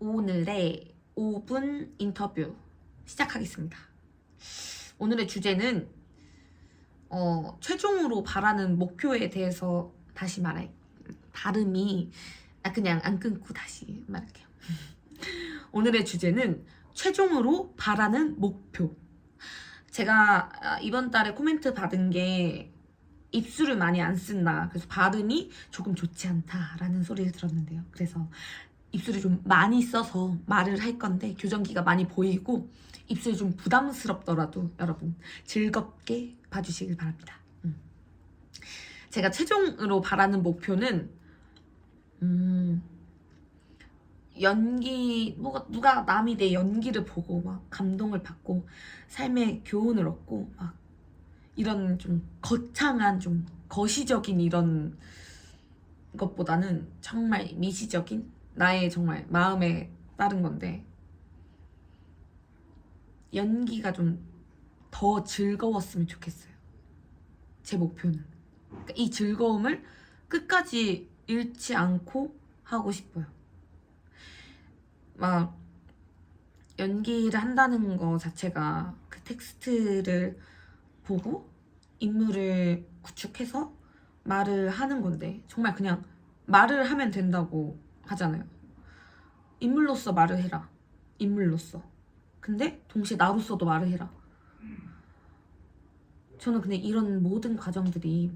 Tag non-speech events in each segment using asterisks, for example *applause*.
오늘의 5분 인터뷰 시작하겠습니다. 오늘의 주제는 어, 최종으로 바라는 목표에 대해서 다시 말해. 발음이 아, 그냥 안 끊고 다시 말할게요. *laughs* 오늘의 주제는 최종으로 바라는 목표. 제가 아, 이번 달에 코멘트 받은 게 입술을 많이 안 쓴다. 그래서 발음이 조금 좋지 않다라는 소리를 들었는데요. 그래서 입술이 좀 많이 써서 말을 할 건데 교정기가 많이 보이고 입술이 좀 부담스럽더라도 여러분 즐겁게 봐주시길 바랍니다. 음. 제가 최종으로 바라는 목표는 음, 연기 뭐가 누가 남이 내 연기를 보고 막 감동을 받고 삶의 교훈을 얻고 막 이런 좀 거창한 좀 거시적인 이런 것보다는 정말 미시적인 나의 정말 마음에 따른 건데 연기가 좀 더 즐거웠으면 좋겠어요. 제 목표는 그러니까 이 즐거움을 끝까지 잃지 않고 하고 싶어요. 막 연기를 한다는 거 자체가 그 텍스트를 보고 인물을 구축해서 말을 하는 건데 정말 그냥 말을 하면 된다고 하잖아요. 인물로서 말을 해라. 인물로서. 근데 동시에 나로서도 말을 해라. 저는 근데 이런 모든 과정들이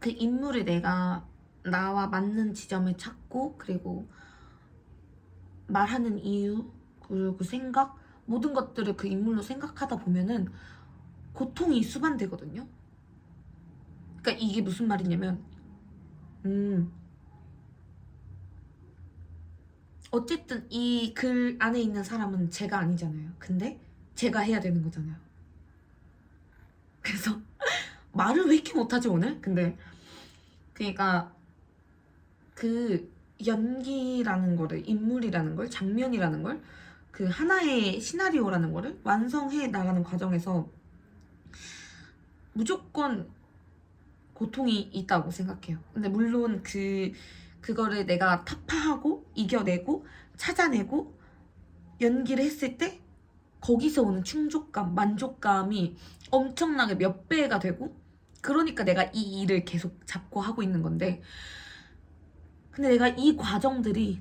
그 인물을 내가 나와 맞는 지점을 찾고 그리고 말하는 이유 그리고 생각 모든 것들을 그 인물로 생각하다 보면은 고통이 수반되거든요. 그러니까 이게 무슨 말이냐면 음 어쨌든 이 글 안에 있는 사람은 제가 아니잖아요. 근데 제가 해야 되는 거잖아요. 그래서 *laughs* 말을 왜 이렇게 못하지 오늘? 근데 그러니까 그 연기라는 거를 인물이라는 걸 장면이라는 걸 그 하나의 시나리오라는 거를 완성해 나가는 과정에서 무조건 고통이 있다고 생각해요. 근데 물론 그 그거를 내가 타파하고 이겨내고 찾아내고 연기를 했을 때 거기서 오는 충족감, 만족감이 엄청나게 몇 배가 되고 그러니까 내가 이 일을 계속 잡고 하고 있는 건데 근데 내가 이 과정들이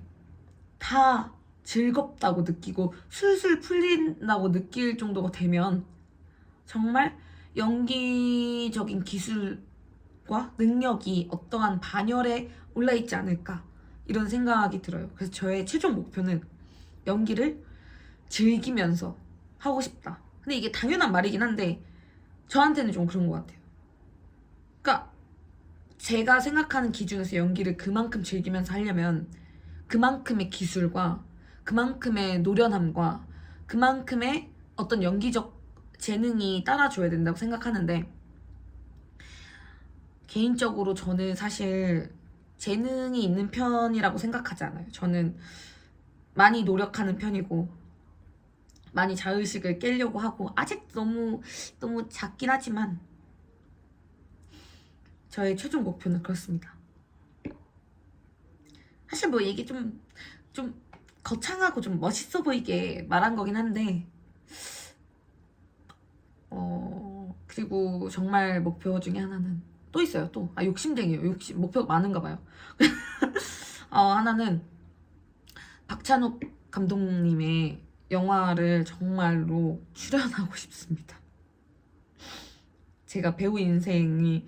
다 즐겁다고 느끼고 술술 풀린다고 느낄 정도가 되면 정말 연기적인 기술 과 능력이 어떠한 반열에 올라 있지 않을까 이런 생각이 들어요. 그래서 저의 최종 목표는 연기를 즐기면서 하고 싶다. 근데 이게 당연한 말이긴 한데 저한테는 좀 그런 것 같아요. 그러니까 제가 생각하는 기준에서 연기를 그만큼 즐기면서 하려면 그만큼의 기술과 그만큼의 노련함과 그만큼의 어떤 연기적 재능이 따라줘야 된다고 생각하는데 개인적으로 저는 사실 재능이 있는 편이라고 생각하지 않아요. 저는 많이 노력하는 편이고 많이 자의식을 깨려고 하고 아직 너무 너무 작긴 하지만 저의 최종 목표는 그렇습니다. 사실 뭐 이게 좀좀 거창하고 좀 멋있어 보이게 말한 거긴 한데 어 그리고 정말 목표 중에 하나는 또 있어요 또. 아 욕심쟁이에요. 욕심 목표가 많은가 봐요. *laughs* 어 하나는 박찬욱 감독님의 영화를 정말로 출연하고 싶습니다. 제가 배우 인생이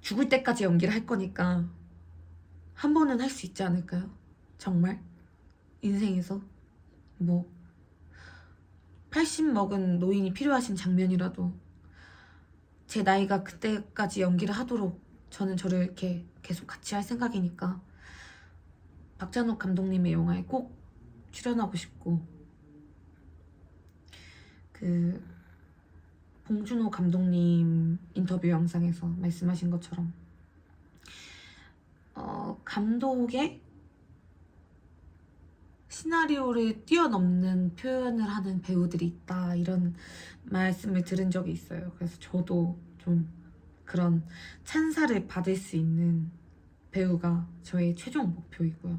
죽을 때까지 연기를 할 거니까 한 번은 할 수 있지 않을까요? 정말? 인생에서? 뭐? 80 먹은 노인이 필요하신 장면이라도 제 나이가 그때까지 연기를 하도록 저는 저를 이렇게 계속 같이 할 생각이니까 박찬욱 감독님의 영화에 꼭 출연하고 싶고 그 봉준호 감독님 인터뷰 영상에서 말씀하신 것처럼 어, 감독의 시나리오를 뛰어넘는 표현을 하는 배우들이 있다 이런 말씀을 들은 적이 있어요. 그래서 저도 좀 그런 찬사를 받을 수 있는 배우가 저의 최종 목표이고요.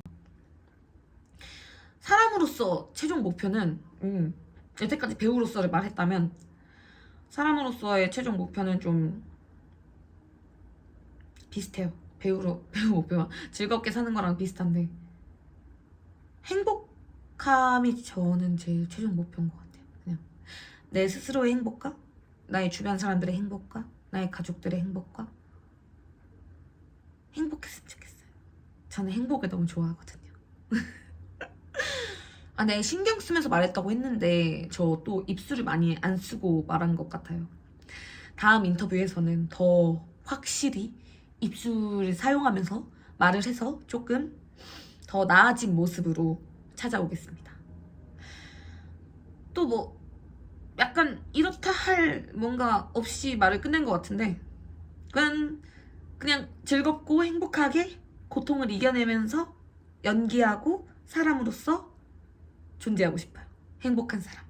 사람으로서 최종 목표는 음, 여태까지 배우로서를 말했다면 사람으로서의 최종 목표는 좀 비슷해요. 배우로 *laughs* 배우 목표와 즐겁게 사는 거랑 비슷한데 행복함이 저는 제일 최종 목표인 것 같아요. 그냥 내 스스로의 행복과 나의 주변 사람들의 행복과 나의 가족들의 행복과 행복했으면 좋겠어요. 저는 행복을 너무 좋아하거든요. *laughs* 아, 네, 신경 쓰면서 말했다고 했는데 저 또 입술을 많이 안 쓰고 말한 것 같아요. 다음 인터뷰에서는 더 확실히 입술을 사용하면서 말을 해서 조금 더 나아진 모습으로 찾아오겠습니다. 또 뭐 약간 이렇다 할 뭔가 없이 말을 끝낸 것 같은데 그냥 그냥 즐겁고 행복하게 고통을 이겨내면서 연기하고 사람으로서 존재하고 싶어요. 행복한 사람.